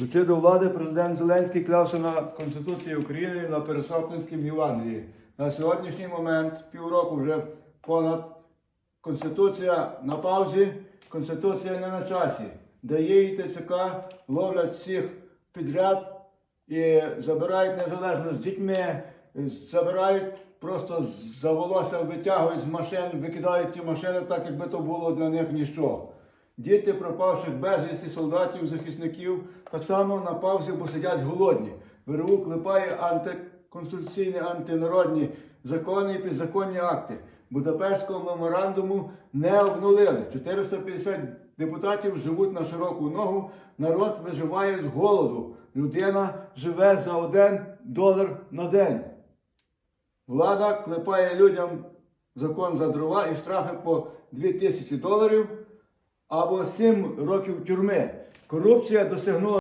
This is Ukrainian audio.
Дочи до влади президент Зеленський клявся на Конституції України на Пересопницькому Євангелії. На сьогоднішній момент, півроку вже понад Конституція на паузі, Конституція не на часі. Дає і ТЦК, ловлять всіх підряд і забирають незалежно з дітьми, забирають просто за волосся, витягують з машин, викидають ті машини так, якби то було для них ніщо. Діти пропавших безвісті солдатів, захисників так само на паузі, бо сидять голодні. ВРУ клепає антиконституційні, антинародні закони і підзаконні акти. Будапештського меморандуму не обнулили. 450 депутатів живуть на широку ногу. Народ виживає з голоду. Людина живе за один долар на день. Влада клепає людям закон за дрова і штрафи по 2000 доларів або 7 років тюрми. Корупція досягнула.